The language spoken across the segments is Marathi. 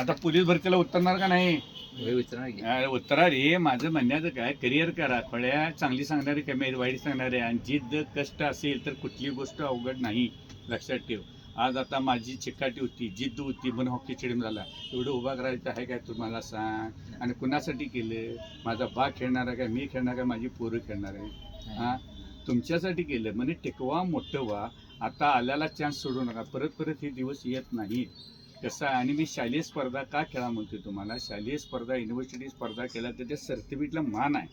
आता पोलीस भरतीला उतरणार का नाही? हे अरे उत्तरा रे माझं म्हणण्याचं काय? करिअर करा. फळ्या चांगली सांगणारी कमी आहेत, वाईट सांगणारे आणि जिद्द कष्ट असेल तर कुठली गोष्ट अवघड नाही. लक्षात ठेव. आज आता माझी चिकाटी होती जिद्द होती म्हणून हॉकी स्टेडियम झाला. एवढं उभा करायचं आहे काय तुम्हाला सांग? आणि कुणासाठी केलं? माझा बा खेळणार आहे काय? मी खेळणार काय माझी पोरं खेळणार आहे? हा? तुमच्यासाठी केलं. म्हणजे टिकवा मोठं व्हा. आता आल्याला चान्स सोडू नका. परत परत हे दिवस येत नाही कसं आहे आणि मी शालेय स्पर्धा का खेळा म्हणतो तुम्हाला? शालेय स्पर्धा युनिव्हर्सिटी स्पर्धा केला तर त्या सर्टिफिकेटला मान आहे.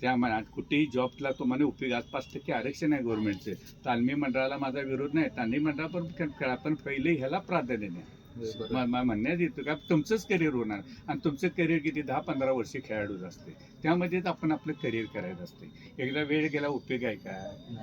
त्या मनात कुठेही जॉबला तुम्हाला उपयोग आज पाच टक्के आरक्षण आहे गव्हर्नमेंटचे तालमी मंडळाला माझा विरोध नाही. तालमी मंडळ पण खेळा पण पहिले ह्याला प्राधान्य द्या. म्हणण्यात येतं का? तुमचंच करिअर होणार. आणि तुमचं करिअर किती? दहा पंधरा वर्षे खेळाडूच असते. त्यामध्येच आपण आपलं करिअर करायचं असते. एकदा वेळ गेला उपयोग आहे का.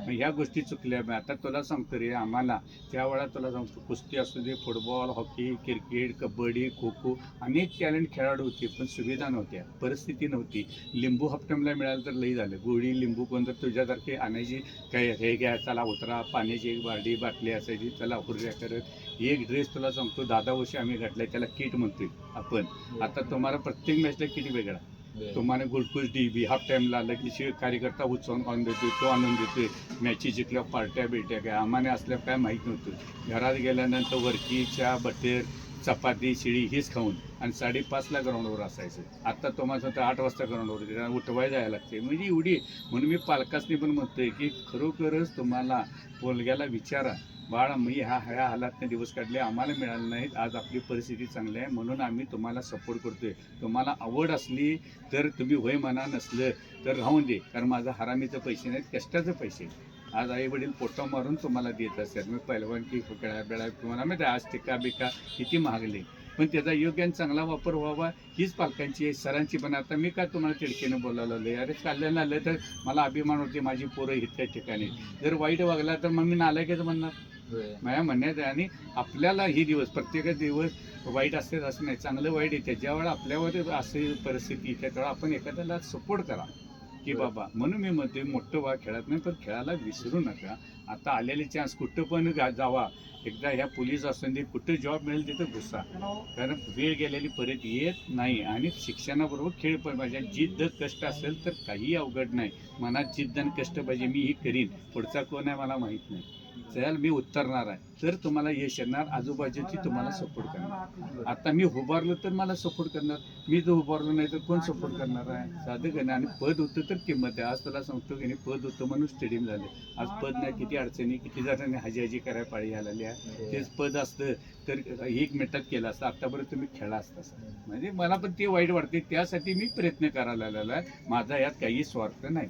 ह्या गोष्टी चुकल्या. आता तुला सांगतो रे आम्हाला त्यावेळा तुला सांगतो कुस्ती असू दे football hockey cricket kabaddi kho kho अनेक टॅलेंट खेळाडू होते पण सुविधा नव्हत्या. परिस्थिती नव्हती. लिंबू हप्त्याला मिळालं तर लई झालं. गोळी लिंबू कोण तर तुझ्यासारखे आणायची काय हे घ्या चला उतरा पाण्याची एक बारडी बाटली असायची चला हुर्या करत. एक ड्रेस तुला सांगतो दादा वर्षी आम्ही घातलाय त्याला किट म्हणतोय आपण. आता तुम्हाला प्रत्येक मॅचला किट वेगळा. तुम्हाला गुलकुज डी बी हाफ की शे- कार्यकर्ता उत्सव आणून देतोय तो आणून देतोय. मॅची जिंकल्या पार्ट्या बिरट्या काय आम्हाला असल्या काय माहीत नव्हतं. घरात गेल्यानंतर वरकी चहा बटर चपाती शिळी हीच खाऊन आणि साडेपाचला ग्राउंडवर असायचं. आता तुम्हाला सांगतो आठ वाजता ग्राउंडवर येते. उठवाय जायला लागते. म्हणजे एवढी म्हणून मी पालकासनी पण म्हणतोय की खरोखरच तुम्हाला पोलग्याला विचारा. बाळा मी ह्या ह्या हालातने दिवस काढले आम्हाला मिळालं नाहीत. आज आपली परिस्थिती चांगली आहे. म्हणून आम्ही तुम्हाला सपोर्ट करतोय. तुम्हाला आवड असली तर तुम्ही वय म्हणा नसलं तर राहून दे. कारण माझं हरामीचं पैसे नाहीत कष्टाचं पैसे आहेत. आज आई वडील पोटा मारून तुम्हाला देत असतात मी पहिलवान की खेळा बेळा तुम्हाला माहिती आज टिका बिका किती महागले. पण त्याचा योग्य आणि चांगला वापर व्हावा हीच पालकांची आहे, सरांची. पण आता मी का तुम्हाला तिडकीनं बोलायला लागलोय अरे चाललं आलं तर मला अभिमान होते माझी पोरं इतक्या ठिकाणी. जर वाईट वागला तर मग मी नालायकच म्हणणार. माझ्या म्हणण्यात आहे आणि आपल्याला ही दिवस प्रत्येक दिवस वाईट असतेच असं नाही चांगलं वाईट येते ज्यावेळेला आपल्यावर अशी परिस्थिती येते त्यावेळेला आपण एखाद्याला सपोर्ट करा. की. बाबा म्हणून मी म्हणते मोठं व्हा खेळत नाही पण खेळायला विसरू नका. आता आलेले चान्स कुठं पण जावा. एकदा ह्या पोलीस असून दे कुठं जॉब मिळेल तिथं घुसा. कारण वेळ गेलेली परत येत नाही आणि शिक्षणाबरोबर खेळ पण पाहिजे जिद्द कष्ट असेल तर काही अवघड नाही. मनात जिद्द आणि कष्ट पाहिजे मी ही करीन. पुढचा कोण आहे मला माहीत नाही. चल मी उतरणार आहे. तर तुम्हाला यश येणार आजूबाजूची तुम्हाला सपोर्ट करणार. आता मी उभारलो तर मला सपोर्ट करणार. मी जर उभारलो नाही तर कोण सपोर्ट करणार आहे? साधं करणार आणि पद होतं तर किंमत आहे. आज तुला सांगतो की नाही पद होतं म्हणून स्टेडियम झाले. आज पद नाही किती अडचणी किती जणांनी हाजी हाजी करायला पाळी आलेली आहे. तेच पद असतं तर एक मिनिटात केलं असतं. आतापर्यंत तुम्ही खेळा असता म्हणजे मला पण ते वाईट वाटते त्यासाठी मी प्रयत्न करायला आलेला आहे माझा यात काही स्वार्थ नाही.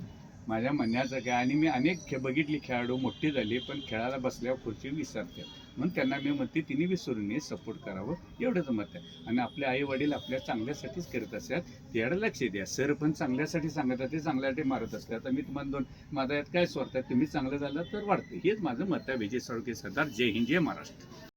माझ्या म्हणण्याचं काय आणि मी अनेक खे बघितली खेळाडू मोठी झाली पण खेळायला बसल्यावर खुर्ची विसरते. म्हणून त्यांना मी म्हणते तिने विसरून नये सपोर्ट करावं एवढंच मत आहे. आणि आपले आई वडील आपल्या चांगल्यासाठीच करत असतात त्याकडे लक्ष द्या. सर पण चांगल्यासाठी सांगत ते चांगल्यासाठी मारत असतात. तर मी तुम्हाला दोन माझा यात काय स्वार्थ आहे तुम्ही चांगलं झालं तर वाढते. हेच माझं मत आहे विजय साळुके सरदार. जय हिंद जय महाराष्ट्र.